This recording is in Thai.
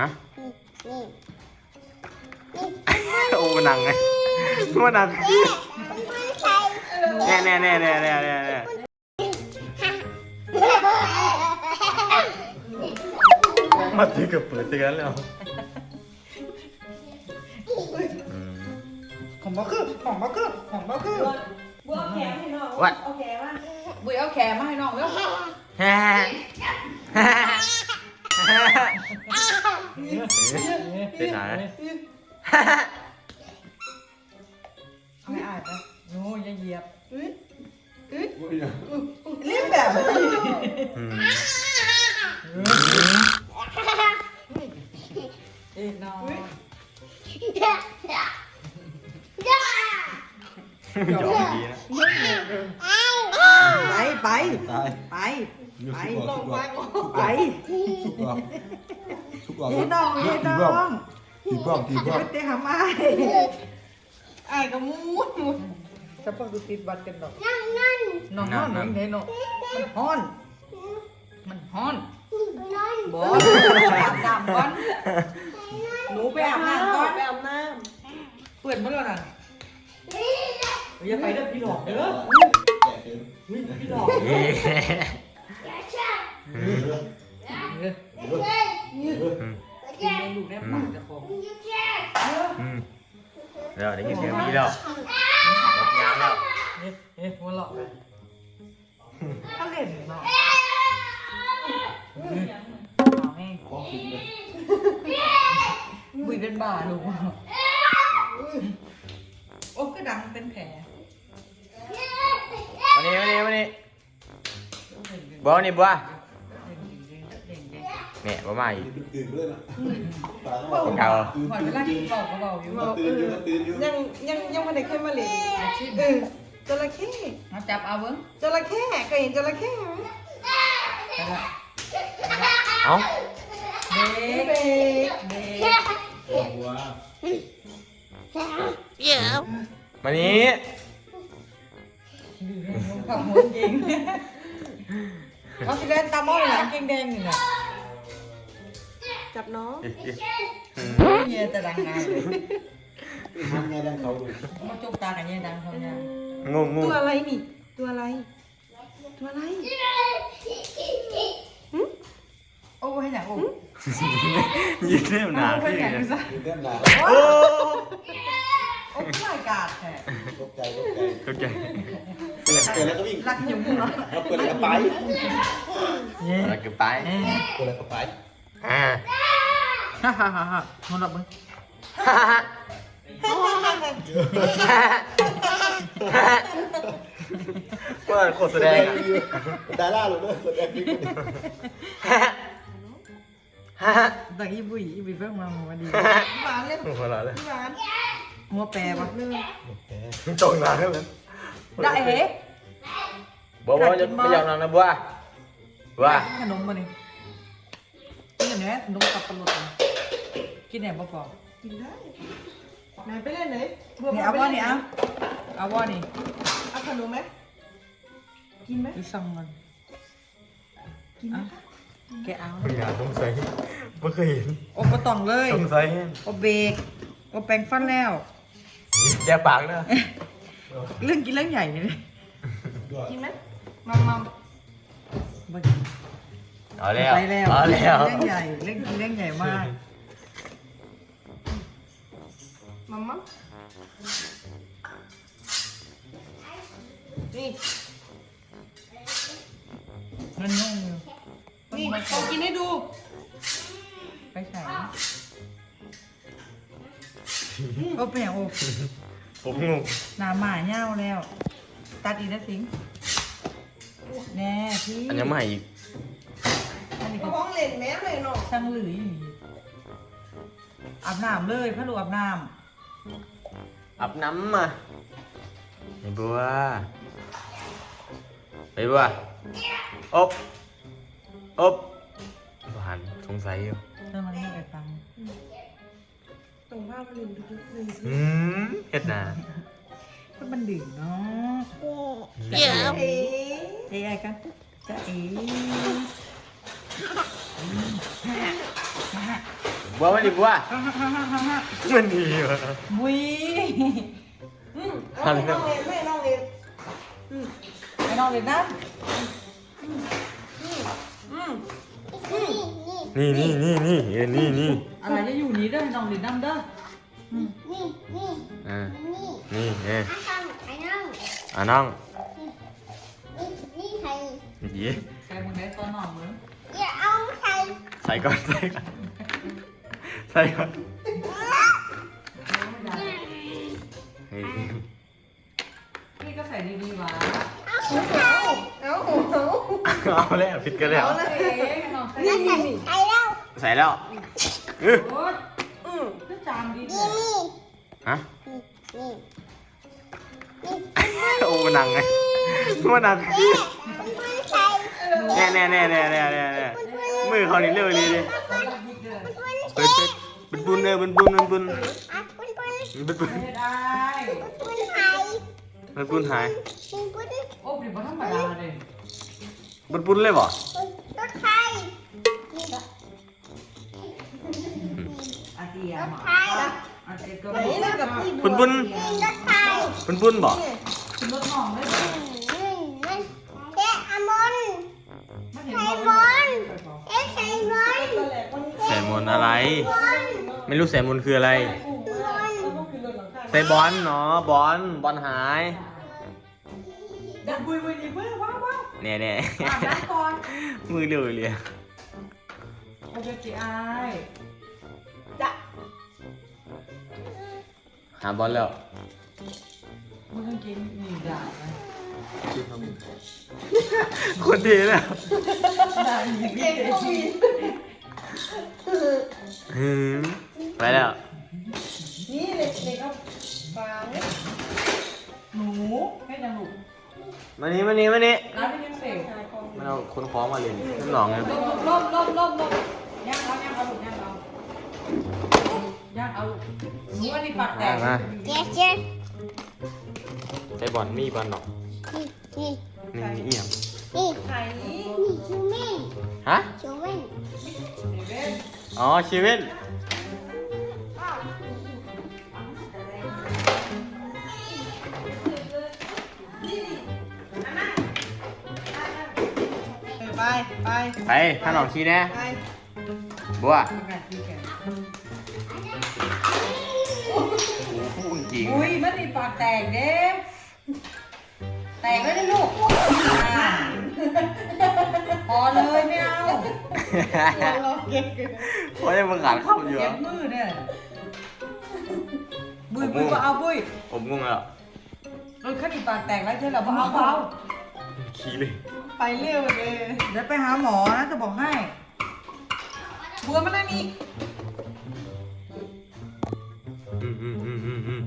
ฮะนี่นี่โอ้มันนังไงมันนังไม่ใช่แน่แน่แน่แน่แน่แน่แน่มาตีกับเปิดตีกันแล้วอืมของบักคือของบักคือของบักคือบัวเอาแขนให้น้องวัดเอาแขนมาบุยเอาแขนมาให้น้องแล้วฮ่าฮ่า เป็นไหนไม่อายปะโน้ยเหยียบเรียบแบบเอ็นองยอมดีนะไปไปไปไปลงไปไป ทุกรอบทุกรอบเฮ็ดน้องเฮ็ดน้องทีรอบทีรอบไปเตะหาไม้ไอ้กระมูดมูดจะพอดูติดบัตรกันดอกนั่งนั่งน้องนอนนี่เด้น้องมันฮ้อน มันฮ้อนนั่งบ่อาบน้ำก่อนหนูไปอาบน้ำก่อนไปอาบน้เปิดมาแล้วน่ะอย่าไปเด้อพี่หลอกเด้อแก่เกินอุ้ยพี่หลอกเย้เอออืมกินในลูกได้ปากจะคงอืมเดี๋ยวได้ยินเสียงนี้แล้วรถยางแล้วเอ๊ะเอ๊ะหัวหลอกเลยถ้าเล่นเนาะเอาให้ของกินเลยบุยเป็นบ้าลูกโอ้ก็ดังเป็นแผลมานี่มานี่มานี่บัวนี่บัว เนี่ยบัวมาอีกตื่นเลยนะเก่าหอยเวลาที่บอกก็บอกอยู่ำตื่นอยู่ตื่นอยู่ยังยังยังไม่ได้เคยมาเล่นเออจระเข้เอาจับเอาเบิ้งจระเข้เคยเห็นจระเข้ไหมเอ้าเด็กเบรกเด็กหัวมานี่ขับหัวเก่งเอาสิเล่นตามมองหลังเก่งแดงนี่แหละ จับน้องเงี้ยแต่ดังไงเลยทำไงดังเขาดูมาจุกตากันเงี้ยดังเขาเนี่ยงงงตัวอะไรนี่ ตัวอะไร ตัวอะไรโอ้ให้หนังโอ้ยืดเรื่องหนาพี่เนี่ยซะตื่นเต้นหนาโอ้โอ้ไม่กาดแท้ตกใจตกใจเปิดแล้วก็วิ่งรักยุ่งเนาะเปิดแล้วก็ไปเปิดแล้วก็ไปเปิดแล้วก็ไป อ่าฮ่าฮ่าฮ่าฮ่ามันรับมึงเปิดโคตรแสดงอะดาราหรือเปล่าแสดงวิ่งแต่อีบุยอีบุยเพิ่งมาหัวดีหวานเลยหัวเราะเลยหวานหัวแปรปะตรงหนาขึ้นเลยได้เอ๋บัวบัวจะไม่ยอมนอนนะบัวบัวขนมมานี่กิน อันนี้ขนมกับปลาหลดกินแหนมปอกกินได้ไหนไปเล่นไหนนี่เอาว่านี่เอาเอาว่านี่เอาขนมไหมกินไหมดูซังมันกินไหมแกเอาอย่าสงสัยไม่เคยเห็นโอ้ปตองเลยสงสัยโอเบรกโอแปรงฟันแล้วแกปากนะเรื่องกินเรื่องใหญ่เลยกินไหมมัมมัมบ่ เอาแล้วไปแล้วเอาแล้วเรื่องใหญ่เรื่องกินเรื่องใหญ่มากมัมมัมนี่มันงงอยู่นี่ขอกินให้ดูไปใส่โอ้เป็นอย่างโอ้ผมงงหนาหมาเน่าแล้ว ตัดอีกนะสิงแน่พี่อันยังไม่อีก เล่นแม่เลยเนาะช่างหลืออยู่อาบน้ำเลยพระลูกอาบน้อาบน้ำมาไอ้บัวไอ้บัวอบอบหวานสงสัยอยู่ำเรื่องมันไม่ไปฟังส่งภาพเล่นดูดูหนึ่งอืมเห็ดหนาก็มันดื่มเนาะเอ๊ะเอ้ยกันจะเอ๋ บัวมาดิบัวมันดีวะบุยอืมเอาให้น้องเล่นไม่น้องเล่นอืมไปนอนเลยนะอืมนี่นี่นี่นี่นี่นี่เออนี่นี่อะไรจะอยู่นี้เด้อน้องเล่นน้ำเด้ออืมนี่นี่อ่านี่นี่เอออาทำไอ้น้องอะน้องนี่นี่ใครเยี่ใครมึงได้ตอนนอนมึง อย่าเอาใคร ใส่ก่อนใส่ก่อนใส่ก่อนเฮ้ยพี่ก็ใส่ดีๆวะเอาเอาเอาเอาแล้วผิดกันแล้วเอาเลยเอ๊ะน้องใส่แล้วดีใส่ใครแล้วใส่แล้วเออโอ๊ยอืมก็จามดีนี่เลยนี่ฮะนี่นี่โอ้มันหนังไงมันหนังเอ๊ะมันเป็นใครแน่แน่แน่แน่แน่แน่แน่ มือเขานี่เร็วนี่ดิยิกเด้อเปิดเปิดเป็นบุญเนอเป็นบุญเป็นบุญอะเป็นเป็นเป็นบุญเฮ็ดได้เป็นใครเป็นบุญหายเป็นเป็นโอ้ยบ่ธรรมดาเลยเป็นบุญเลยบ่รถใครนี่รถอาเตียรถมาใครอาเตียก็ไหนนะกับพี่เป็นบุญนี่เป็นบุญบ่นี่ยขึ้นรถน้องเลย นต์อะไรมนไม่รู้ใส่มนต์คืออะไรอุ้มมาแล้วก็ขึ้นรถหลังคาใส่บอลเนาะบอลบอลหายดับบุยบุยนี่เว้ยว้าวว้าวแน่แน่อาบน้ำก่อนมือเร็วเลยโอเคจีไอายจะหาบอลแล้วมึงต้องกินนี่ด่านะคนดีแล้วด่าอีกเก่งก็มี หืมไปแล้ว นี่เด็กเด็กก็ฟังหนูให้ยังลูกมานี่มานี่มานี่ร้านไม่ยังเสพชายของมันเอาคนคล้องมาเล่นน้ำหนองไงลบลบลบลบลบย่างเอาย่างเอาลูกย่างเอาย่างเอาหนูอันนี้ปากแตกมาเจ๊เจ๊ใส่บอลมีบอลหรอกนี่นี่นี่เอี่ยม นี่ไข่นี่ชูเม่นฮะ ชูเม่นเว้นอ๋อชีวิตไปไปไปถ้าหนองขี้แน่ไปบัวประกาศดีแกพูดจริงอุ้ยมันนี่ปากแตกเด้แตกแล้วนะลูกอ่าพ อเลยไม่เอารอเก็บกันเพราะยังมึงขาดเข้าอยู่เจ็อะบมือเนี่ยบุยบุยก็เอาบุยผมงงแล้วรถคันนี้ปากแตกแล้วใช่เหรอเอาเบาขี้เลย ไปเร็วเลยเดี๋ยวไปหาหมอนะจะบอกให้บัวมานั่งนี่อืมอืม